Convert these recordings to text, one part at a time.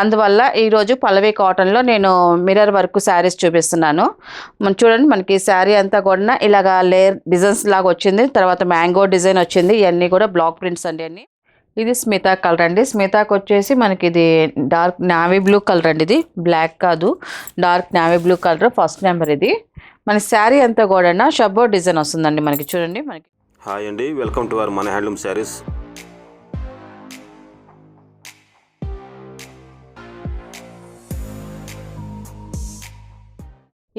అందువల్ల ఈరోజు పల్లవి కాటన్లో నేను మిర్రర్ వర్క్ శారీస్ చూపిస్తున్నాను. చూడండి మనకి శారీ అంతా కూడా ఇలాగా లేయర్ డిజైన్స్ లాగా వచ్చింది. తర్వాత మ్యాంగో డిజైన్ వచ్చింది. ఇవన్నీ కూడా బ్లాక్ ప్రింట్స్ అండి అన్ని. ఇది స్మితా కలర్ అండి. స్మితాకి వచ్చేసి మనకి ఇది డార్క్ నావీ బ్లూ కలర్ అండి ఇది. బ్లాక్ కాదు. Dark navy blue colour first number ఇది. మన శారీ అంతా కూడా షబ్బో డిజైన్ వస్తుందండి మనకి. చూడండి మనకి. హాయ్ అండి. వెల్కమ్ టు అవర్ మన హ్యాండ్లూమ్ శారీస్.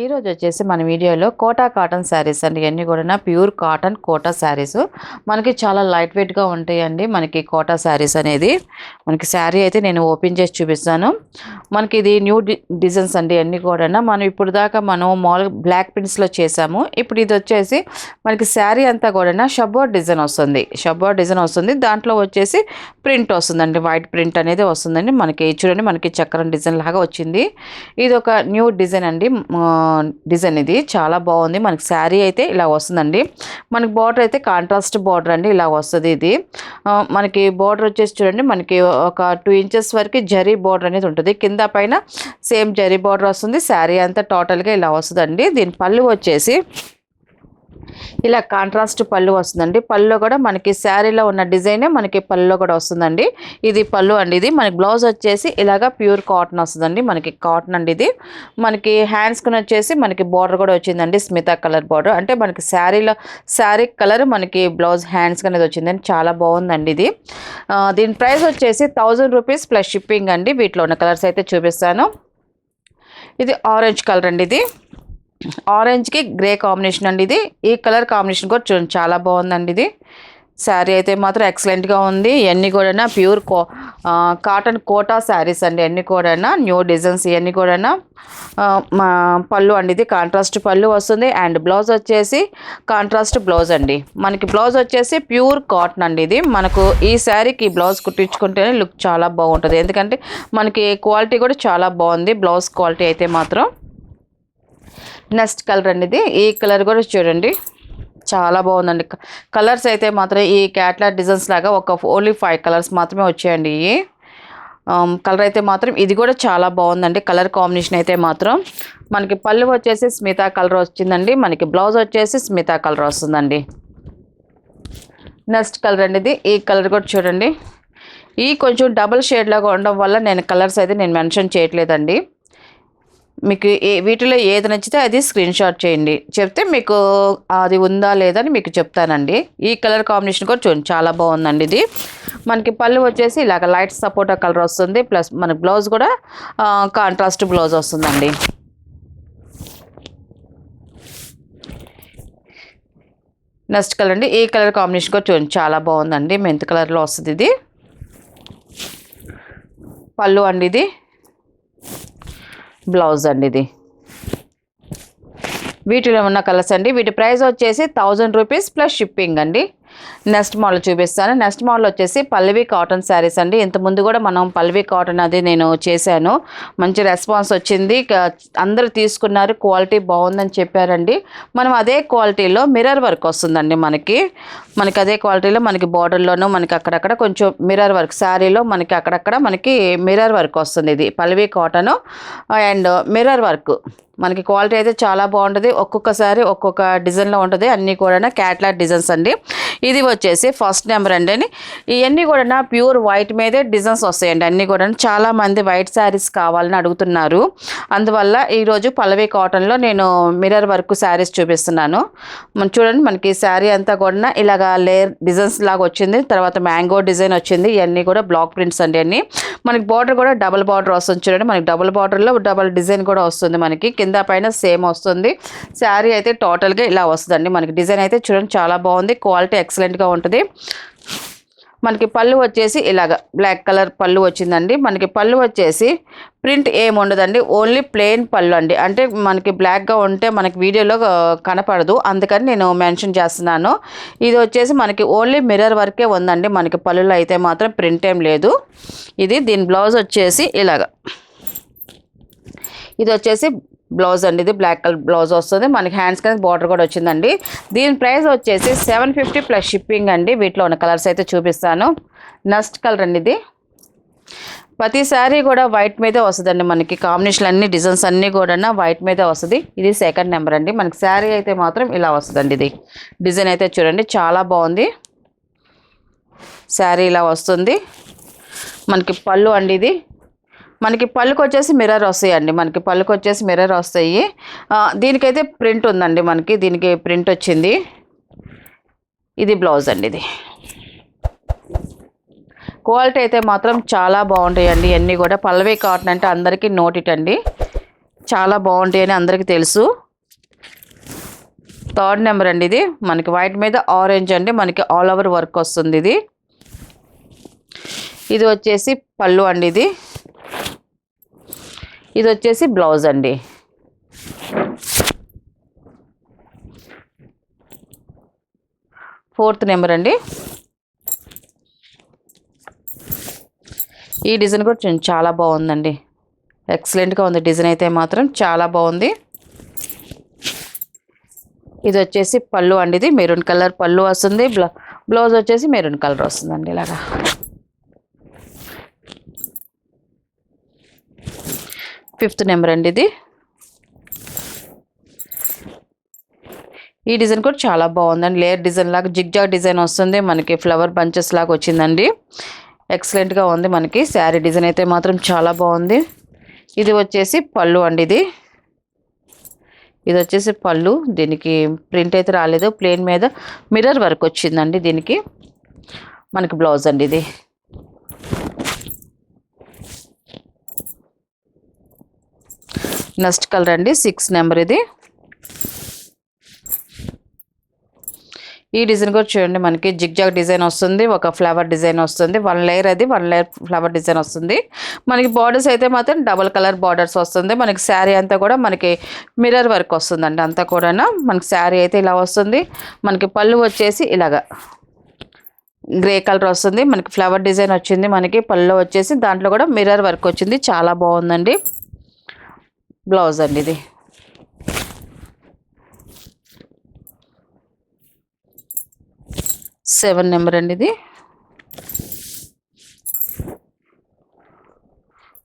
ఈ రోజు వచ్చేసి మన వీడియోలో కోటా కాటన్ శారీస్ అండి. ఇవన్నీ కూడా ప్యూర్ కాటన్ కోటా శారీస్. మనకి చాలా లైట్ వెయిట్గా ఉంటాయండి మనకి కోటా శారీస్ అనేది. మనకి శారీ అయితే నేను ఓపెన్ చేసి చూపిస్తాను. మనకి ఇది న్యూ డి డిజైన్స్ అండి. అన్నీ కూడా మనం ఇప్పుడు దాకా మనం మామూలుగా బ్లాక్ ప్రింట్స్లో చేసాము. ఇప్పుడు ఇది వచ్చేసి మనకి శారీ అంతా కూడా షబ్బోర్ డిజైన్ వస్తుంది. షబ్బోర్ డిజైన్ వస్తుంది. దాంట్లో వచ్చేసి ప్రింట్ వస్తుందండి. వైట్ ప్రింట్ అనేది వస్తుందండి. మనకి చూడండి మనకి చక్రం డిజైన్ లాగా వచ్చింది. ఇది ఒక న్యూ డిజైన్ అండి. డిజైన్ ఇది చాలా బాగుంది. మనకి శారీ అయితే ఇలా వస్తుందండి. మనకి బార్డర్ అయితే కాంట్రాస్ట్ బార్డర్ అండి. ఇలా వస్తుంది ఇది. మనకి బార్డర్ వచ్చేసి చూడండి. మనకి ఒక టూ ఇంచెస్ వరకు జరీ బార్డర్ అనేది ఉంటుంది. కింద పైన సేమ్ జరీ బార్డర్ వస్తుంది. శారీ అంతా టోటల్గా ఇలా వస్తుందండి. దీని పళ్ళు వచ్చేసి ఇలా కాంట్రాస్ట్ పళ్ళు వస్తుందండి. పళ్ళులో కూడా మనకి శారీలో ఉన్న డిజైనే మనకి పళ్ళులో కూడా వస్తుందండి. ఇది పళ్ళు అండి ఇది. మనకి బ్లౌజ్ వచ్చేసి ఇలాగా ప్యూర్ కాటన్ వస్తుందండి. మనకి కాటన్ అండి ఇది. మనకి హ్యాండ్స్కి వచ్చేసి మనకి బార్డర్ కూడా వచ్చిందండి స్మితా కలర్ బార్డర్ అంటే మనకి శారీలో శారీ కలర్ మనకి బ్లౌజ్ హ్యాండ్స్కి అనేది వచ్చిందండి. చాలా బాగుందండి ఇది. దీని ప్రైస్ వచ్చేసి థౌజండ్ రూపీస్ ప్లస్ షిప్పింగ్ అండి. వీటిలో ఉన్న కలర్స్ అయితే చూపిస్తాను. ఇది ఆరెంజ్ కలర్ అండి ఇది. ఆరెంజ్కి గ్రే కాంబినేషన్ అండి ఇది. ఈ కలర్ కాంబినేషన్ కూడా చూడండి చాలా బాగుందండి ఇది. శారీ అయితే మాత్రం ఎక్సలెంట్గా ఉంది. ఇవన్నీ కూడా pure co cotton Kota saris అండి అన్నీ కూడా న్యూ డిజైన్స్ ఇవన్నీ కూడా మా పళ్ళు అండి ఇది. కాంట్రాస్ట్ పళ్ళు వస్తుంది. అండ్ బ్లౌజ్ వచ్చేసి కాంట్రాస్ట్ బ్లౌజ్ అండి. మనకి బ్లౌజ్ వచ్చేసి ప్యూర్ కాటన్ అండి ఇది. మనకు ఈ శారీకి బ్లౌజ్ కుట్టించుకుంటేనే లుక్ చాలా బాగుంటుంది. ఎందుకంటే మనకి క్వాలిటీ కూడా చాలా బాగుంది. బ్లౌజ్ క్వాలిటీ అయితే మాత్రం. నెక్స్ట్ కలర్ అండి ఇది. ఈ కలర్ కూడా చూడండి. చాలా బాగుందండి. కలర్స్ అయితే మాత్రం ఈ క్యాట్లాగ్ డిజైన్స్ లాగా ఒక ఓన్లీ ఫైవ్ కలర్స్ మాత్రమే వచ్చాయండి ఇవి. కలర్ అయితే మాత్రం ఇది కూడా చాలా బాగుందండి. కలర్ కాంబినేషన్ అయితే మాత్రం. మనకి పళ్ళు వచ్చేసి స్మితా కలర్ వచ్చిందండి. మనకి బ్లౌజ్ వచ్చేసి స్మితా కలర్ వస్తుందండి. నెక్స్ట్ కలర్ అండి ఇది. ఈ కలర్ కూడా చూడండి. ఈ కొంచెం డబుల్ షేడ్ లాగా ఉండడం వల్ల నేను కలర్స్ అయితే నేను మెన్షన్ చేయట్లేదండి. మీకు ఏ వీటిలో ఏది నచ్చితే అది స్క్రీన్ షాట్ చేయండి. చెప్తే మీకు అది ఉందా లేదా అని మీకు చెప్తానండి. ఈ కలర్ కాంబినేషన్ కూడా చూడండి చాలా బాగుందండి ఇది. మనకి పళ్ళు వచ్చేసి ఇలాగ లైట్ సపోటా కలర్ వస్తుంది. ప్లస్ మన బ్లౌజ్ కూడా కాంట్రాస్ట్ బ్లౌజ్ వస్తుందండి. నెక్స్ట్ కలర్ అండి. ఈ కలర్ కాంబినేషన్ కూడా చూడండి చాలా బాగుందండి. మెంత్ కలర్లో వస్తుంది ఇది. పళ్ళు అండి ఇది. బ్లౌజ్ అండి ఇది. వీటిలో ఉన్న కలర్స్ అండి. వీటి ప్రైస్ వచ్చేసి థౌజండ్ రూపీస్ ప్లస్ షిప్పింగ్ అండి. నెక్స్ట్ మోడల్ చూపిస్తాను. నెక్స్ట్ మోడల్ వచ్చేసి పల్లవి కాటన్ శారీస్ అండి. ఇంత ముందు కూడా మనం పల్లవి కాటన్ అది నేను చేశాను. మంచి రెస్పాన్స్ వచ్చింది. అందరు అందరూ తీసుకున్నారు. క్వాలిటీ బాగుందని చెప్పారండి. మనం అదే క్వాలిటీలో మిర్రర్ వర్క్ వస్తుందండి మనకి. మనకి అదే క్వాలిటీలో మనకి బార్డర్లోనూ మనకి అక్కడక్కడ కొంచెం మిర్రర్ వర్క్. శారీలో మనకి అక్కడక్కడ మనకి మిర్రర్ వర్క్ వస్తుంది ఇది. Pallavi cotton and mirror work. మనకి క్వాలిటీ అయితే చాలా బాగుంటుంది. ఒక్కొక్కసారి ఒక్కొక్క డిజైన్లో ఉంటుంది. అన్నీ కూడా క్యాట్లాగ్ డిజైన్స్ అండి. ఇది వచ్చేసి ఫస్ట్ నెంబర్ అండి ఇవన్నీ కూడా ప్యూర్ వైట్ మీదే డిజైన్స్ వస్తాయండి. అన్నీ కూడా చాలామంది వైట్ శారీస్ కావాలని అడుగుతున్నారు. అందువల్ల ఈరోజు పల్లవి కాటన్లో నేను మిర్రర్ వర్క్ శారీస్ చూపిస్తున్నాను. చూడండి మనకి శారీ అంతా కూడా ఇలాగా లేయర్ డిజైన్స్ లాగా వచ్చింది. తర్వాత మ్యాంగో డిజైన్ వచ్చింది. ఇవన్నీ కూడా బ్లాక్ ప్రింట్స్ అండి అన్ని. మనకి బార్డర్ కూడా డబుల్ బార్డర్ వస్తుంది చూడండి. మనకి డబుల్ బార్డర్లో డబుల్ డిజైన్ కూడా వస్తుంది మనకి. కింద పైన సేమ్ వస్తుంది. శారీ అయితే టోటల్గా ఇలా వస్తుందండి. మనకి డిజైన్ అయితే చూడండి చాలా బాగుంది. క్వాలిటీ ఎక్సలెంట్గా ఉంటుంది. మనకి పళ్ళు వచ్చేసి ఇలాగ బ్లాక్ కలర్ పళ్ళు వచ్చిందండి. మనకి పళ్ళు వచ్చేసి ప్రింట్ ఏమి ఉండదండి. ఓన్లీ ప్లెయిన్ పళ్ళు అండి. అంటే మనకి బ్లాక్గా ఉంటే మనకి వీడియోలో కనపడదు. అందుకని నేను మెన్షన్ చేస్తున్నాను. ఇది వచ్చేసి మనకి ఓన్లీ మిర్రర్ వర్కే ఉందండి. మనకి పళ్ళులో అయితే మాత్రం ప్రింట్ ఏం లేదు. ఇది దీని బ్లౌజ్ వచ్చేసి ఇలాగ. ఇది వచ్చేసి బ్లౌజ్ అండి ఇది బ్లాక్ కలర్ బ్లౌజ్ వస్తుంది. మనకి హ్యాండ్స్ కింద బార్డర్ కూడా వచ్చిందండి. దీని ప్రైస్ వచ్చేసి సెవెన్ ఫిఫ్టీ ప్లస్ షిప్పింగ్ అండి. వీటిలో ఉన్న కలర్స్ అయితే చూపిస్తాను. నెక్స్ట్ కలర్ అండి ఇది. ప్రతి శారీ కూడా వైట్ మీదే వస్తుందండి మనకి. కాంబినేషన్ అన్ని డిజైన్స్ అన్నీ కూడా వైట్ మీదే వస్తుంది. ఇది సెకండ్ నెంబర్ అండి. మనకి శారీ అయితే మాత్రం ఇలా వస్తుందండి ఇది. డిజైన్ అయితే చూడండి చాలా బాగుంది. శారీ ఇలా వస్తుంది. మనకి పళ్ళు అండి ఇది. మనకి పళ్ళుకి వచ్చేసి మిర్రర్ వస్తాయండి. మనకి పళ్ళుకి వచ్చేసి మిర్రర్ వస్తాయి దీనికైతే ప్రింట్ ఉందండి మనకి. దీనికి ప్రింట్ వచ్చింది. ఇది బ్లౌజ్ అండి ఇది. క్వాలిటీ అయితే మాత్రం చాలా బాగుంటాయండి. ఇవన్నీ కూడా పల్లవి కాటన్ అంటే అందరికీ నోటిట్ అండి చాలా బాగుంటాయి అని అందరికీ తెలుసు. థర్డ్ నెంబర్ అండి ఇది. మనకి వైట్ మీద ఆరెంజ్ అండి. మనకి ఆల్ ఓవర్ వర్క్ వస్తుంది ఇది. ఇది వచ్చేసి పళ్ళు అండి ఇది. ఇది వచ్చేసి బ్లౌజ్ అండి. ఫోర్త్ నెంబర్ అండి. ఈ డిజైన్ కూడా చాలా బాగుందండి. ఎక్సలెంట్గా ఉంది డిజైన్ అయితే మాత్రం చాలా బాగుంది. ఇది వచ్చేసి పళ్ళు అండి ఇది మెరూన్ కలర్ పళ్ళు వస్తుంది బ్లౌ బ్లౌజ్ వచ్చేసి మెరూన్ కలర్ వస్తుందండి ఇలాగా. ఫిఫ్త్ నెంబర్ అండి ఇది. ఈ డిజైన్ కూడా చాలా బాగుందండి. లేయర్ డిజైన్ లాగా జిగ్జాగ్ డిజైన్ వస్తుంది. మనకి ఫ్లవర్ బంచెస్ లాగా వచ్చిందండి. ఎక్సలెంట్గా ఉంది మనకి. శారీ డిజైన్ అయితే మాత్రం చాలా బాగుంది. ఇది వచ్చేసి పళ్ళు అండి ఇది. ఇది వచ్చేసి పళ్ళు. దీనికి ప్రింట్ అయితే రాలేదు. ప్లేన్ మీద మిర్రర్ వర్క్ వచ్చిందండి దీనికి. మనకి బ్లౌజ్ అండి ఇది. నెక్స్ట్ కలర్ అండి సిక్స్ నెంబర్ ఇది. ఈ డిజైన్ కూడా చూడండి మనకి జిగ్జాగ్ డిజైన్ వస్తుంది ఒక ఫ్లవర్ డిజైన్ వస్తుంది వన్ లేయర్ అది వన్ లేయర్ ఫ్లవర్ డిజైన్ వస్తుంది. మనకి బార్డర్స్ అయితే మాత్రం డబుల్ కలర్ బార్డర్స్ వస్తుంది. మనకి శారీ అంతా కూడా మనకి మిర్రర్ వర్క్ వస్తుందండి అంతా కూడా మనకి శారీ అయితే ఇలా వస్తుంది. మనకి పళ్ళు వచ్చేసి ఇలాగా గ్రే కలర్ వస్తుంది. మనకి ఫ్లవర్ డిజైన్ వచ్చింది మనకి పళ్ళు వచ్చేసి దాంట్లో కూడా మిర్రర్ వర్క్ వచ్చింది. చాలా బాగుందండి. బ్లౌజ్ అండి ఇది. సెవెన్ నెంబర్ అండి ఇది.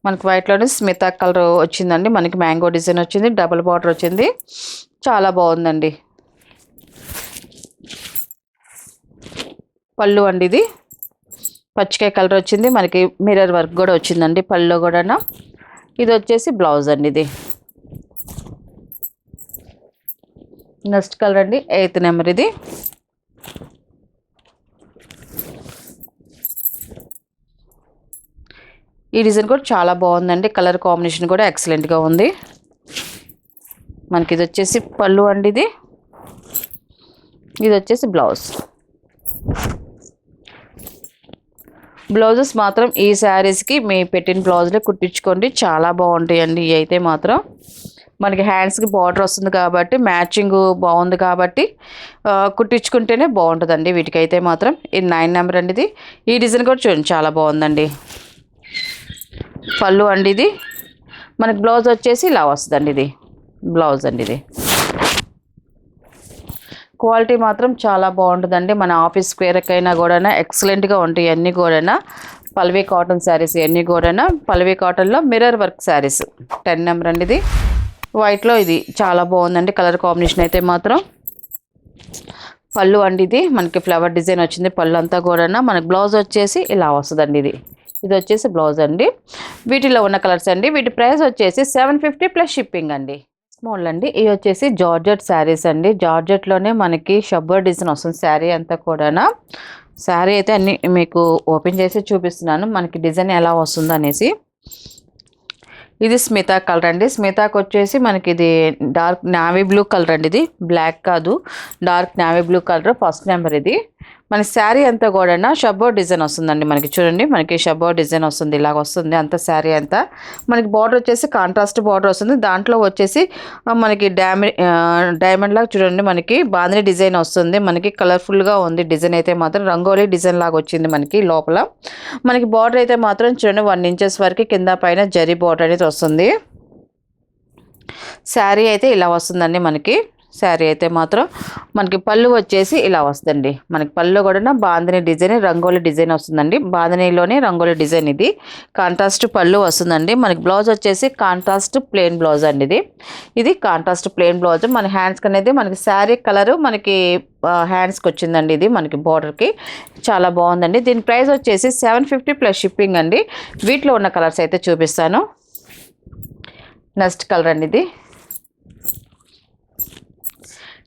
మనకి వైట్లోనే స్మితా కలర్ వచ్చిందండి. మనకి మ్యాంగో డిజైన్ వచ్చింది. డబుల్ బార్డర్ వచ్చింది. చాలా బాగుందండి. పళ్ళు అండి ఇది. పచ్చికాయ కలర్ వచ్చింది. మనకి మిర్రర్ వర్క్ కూడా వచ్చిందండి పళ్ళు కూడా ఇది వచ్చేసి బ్లౌజ్ అండి ఇది. నెక్స్ట్ కలర్ అండి ఎయిత్ నెంబర్ ఇది. ఈ డిజైన్ కూడా చాలా బాగుందండి. కలర్ కాంబినేషన్ కూడా ఎక్సలెంట్గా ఉంది. మనకి ఇది వచ్చేసి పళ్ళు అండి ఇది. ఇది వచ్చేసి బ్లౌజ్. బ్లౌజెస్ మాత్రం ఈ శారీస్కి మీ పెట్టిన బ్లౌజ్లే కుట్టించుకోండి. చాలా బాగుంటాయండి. ఇవి అయితే మాత్రం మనకి హ్యాండ్స్కి బార్డర్ వస్తుంది కాబట్టి మ్యాచింగ్ బాగుంది కాబట్టి కుట్టించుకుంటేనే బాగుంటుందండి వీటికైతే మాత్రం. ఇది నైన్ నెంబర్ అండి ఇది ఈ డిజైన్ కూడా చూడండి చాలా బాగుందండి. పళ్ళు అండి ఇది మనకి బ్లౌజ్ వచ్చేసి ఇలా వస్తుందండి ఇది. బ్లౌజ్ అండి ఇది. క్వాలిటీ మాత్రం చాలా బాగుంటుందండి. మన ఆఫీస్ స్క్వేర్కైనా కూడా ఎక్సలెంట్గా ఉంటాయి అన్నీ కూడా పల్వీ కాటన్ శారీస్ ఇవన్నీ కూడా పల్వీ కాటన్లో mirror work saris ten number అండి ఇది వైట్లో ఇది చాలా బాగుందండి కలర్ కాంబినేషన్ అయితే మాత్రం. పళ్ళు అండి ఇది మనకి ఫ్లవర్ డిజైన్ వచ్చింది పళ్ళు అంతా కూడా మనకి బ్లౌజ్ వచ్చేసి ఇలా వస్తుందండి ఇది. ఇది వచ్చేసి బ్లౌజ్ అండి. వీటిలో ఉన్న కలర్స్ అండి. వీటి ప్రైస్ వచ్చేసి సెవెన్ ఫిఫ్టీ ప్లస్ షిప్పింగ్ అండి. స్మాల్ అండి. ఇవి వచ్చేసి జార్జెట్ శారీస్ అండి. జార్జెట్లోనే మనకి షబ్బర్ డిజైన్ వస్తుంది శారీ అంతా కూడా శారీ అయితే అన్ని మీకు ఓపెన్ చేసి చూపిస్తున్నాను. మనకి డిజైన్ ఎలా వస్తుందనేసి. ఇది స్మితా కలర్ అండి. స్మితాకి వచ్చేసి మనకి ఇది డార్క్ నావీ బ్లూ కలర్ అండి ఇది. బ్లాక్ కాదు. Dark navy blue colour. First number ఇది. మన శారీ అంతా కూడా షబ్బో డిజైన్ వస్తుందండి మనకి చూడండి. మనకి షబ్బో డిజైన్ వస్తుంది ఇలాగ వస్తుంది. అంత శారీ అంతా. మనకి బార్డర్ వచ్చేసి కాంట్రాస్ట్ బార్డర్ వస్తుంది. దాంట్లో వచ్చేసి మనకి డ్యామి డైమండ్ లాగా చూడండి. మనకి బాంద్రీ డిజైన్ వస్తుంది. మనకి కలర్ఫుల్గా ఉంది డిజైన్ అయితే మాత్రం. రంగోలీ డిజైన్ లాగా వచ్చింది మనకి లోపల. మనకి బార్డర్ అయితే మాత్రం చూడండి వన్ ఇంచెస్ వరకు కింద పైన జరీ బార్డర్ అనేది వస్తుంది. శారీ అయితే ఇలా వస్తుందండి మనకి. శారీ అయితే మాత్రం మనకి పళ్ళు వచ్చేసి ఇలా వస్తుంది మనకి పళ్ళు కూడా బాందని డిజైన్ రంగోలి డిజైన్ వస్తుందండి. బాంధనీలోనే రంగోలి డిజైన్ ఇది. కాంట్రాస్ట్ పళ్ళు వస్తుందండి. మనకి బ్లౌజ్ వచ్చేసి కాంట్రాస్ట్ ప్లెయిన్ బ్లౌజ్ అండి ఇది. ఇది కాంట్రాస్ట్ ప్లెయిన్ బ్లౌజ్. మన హ్యాండ్స్కి అనేది మనకి శారీ కలరు మనకి హ్యాండ్స్కి వచ్చిందండి ఇది మనకి బార్డర్కి. చాలా బాగుందండి. దీని ప్రైస్ వచ్చేసి సెవెన్ ఫిఫ్టీ ప్లస్ షిప్పింగ్ అండి. వీటిలో ఉన్న కలర్స్ అయితే చూపిస్తాను. నెక్స్ట్ కలర్ అండి ఇది.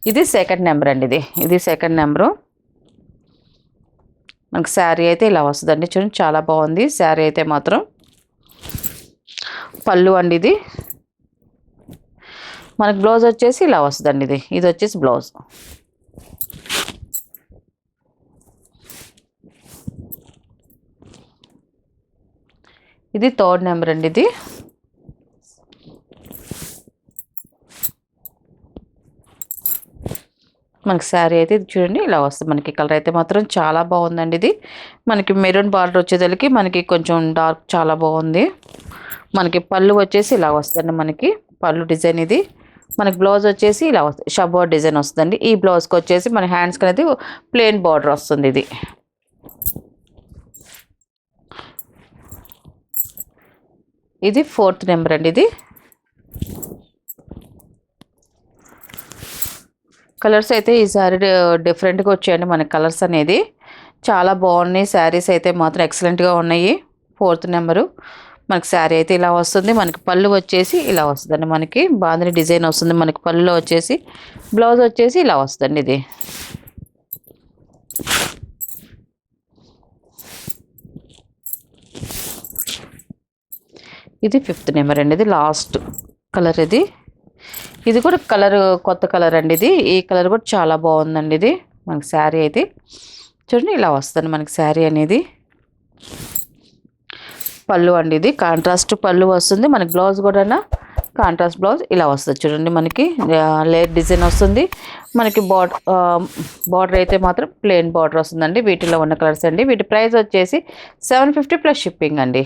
ఇది సెకండ్ నెంబర్ అండి ఇది. ఇది సెకండ్ నెంబరు మనకి శారీ అయితే ఇలా వస్తుందండి. చూడండి చాలా బాగుంది. శారీ అయితే మాత్రం పళ్ళు అండి ఇది. మనకు బ్లౌజ్ వచ్చేసి ఇలా వస్తుందండి ఇది. ఇది వచ్చేసి బ్లౌజ్ ఇది థర్డ్ నెంబర్ అండి ఇది. మనకి శారీ అయితే ఇది చూడండి ఇలా వస్తుంది. మనకి కలర్ అయితే మాత్రం చాలా బాగుందండి ఇది. మనకి మెరూన్ బార్డర్ వచ్చేదలికి మనకి కొంచెం డార్క్ చాలా బాగుంది. మనకి పళ్ళు వచ్చేసి ఇలా వస్తుంది మనకి. పళ్ళు డిజైన్ ఇది. మనకి బ్లౌజ్ వచ్చేసి ఇలా వస్తుంది షబో డిజైన్ వస్తుందండి. ఈ బ్లౌజ్కి వచ్చేసి మన హ్యాండ్స్కి అనేది ప్లెయిన్ బార్డర్ వస్తుంది ఇది. ఇది ఫోర్త్ నెంబర్ అండి ఇది. కలర్స్ అయితే ఈసారి డిఫరెంట్గా వచ్చాయండి మన కలర్స్ అనేది. చాలా బాగున్నాయి. శారీస్ అయితే మాత్రం ఎక్సలెంట్గా ఉన్నాయి. Fourth number. మనకి శారీ అయితే ఇలా వస్తుంది. మనకి పళ్ళు వచ్చేసి ఇలా వస్తుందండి మనకి. బాగుంది డిజైన్ వస్తుంది మనకి పళ్ళులో వచ్చేసి. బ్లౌజ్ వచ్చేసి ఇలా వస్తుందండి ఇది. ఇది ఫిఫ్త్ నెంబర్ అండి. ఇది లాస్ట్ కలర్ ఇది. ఇది కూడా కలర్ కొత్త కలర్ అండి ఇది. ఈ కలర్ కూడా చాలా బాగుందండి ఇది. మనకి శారీ అయితే. చూడండి ఇలా వస్తుంది మనకి శారీ అనేది. పళ్ళు అండి ఇది. కాంట్రాస్ట్ పళ్ళు వస్తుంది. మనకి బ్లౌజ్ కూడా కాంట్రాస్ట్ బ్లౌజ్ ఇలా వస్తుంది. చూడండి మనకి లేట్ డిజైన్ వస్తుంది. మనకి బార్డర్ బార్డర్ అయితే మాత్రం ప్లెయిన్ బార్డర్ వస్తుందండి. వీటిలో ఉన్న కలర్స్ అండి. వీటి ప్రైస్ వచ్చేసి సెవెన్ ఫిఫ్టీ ప్లస్ షిప్పింగ్ అండి.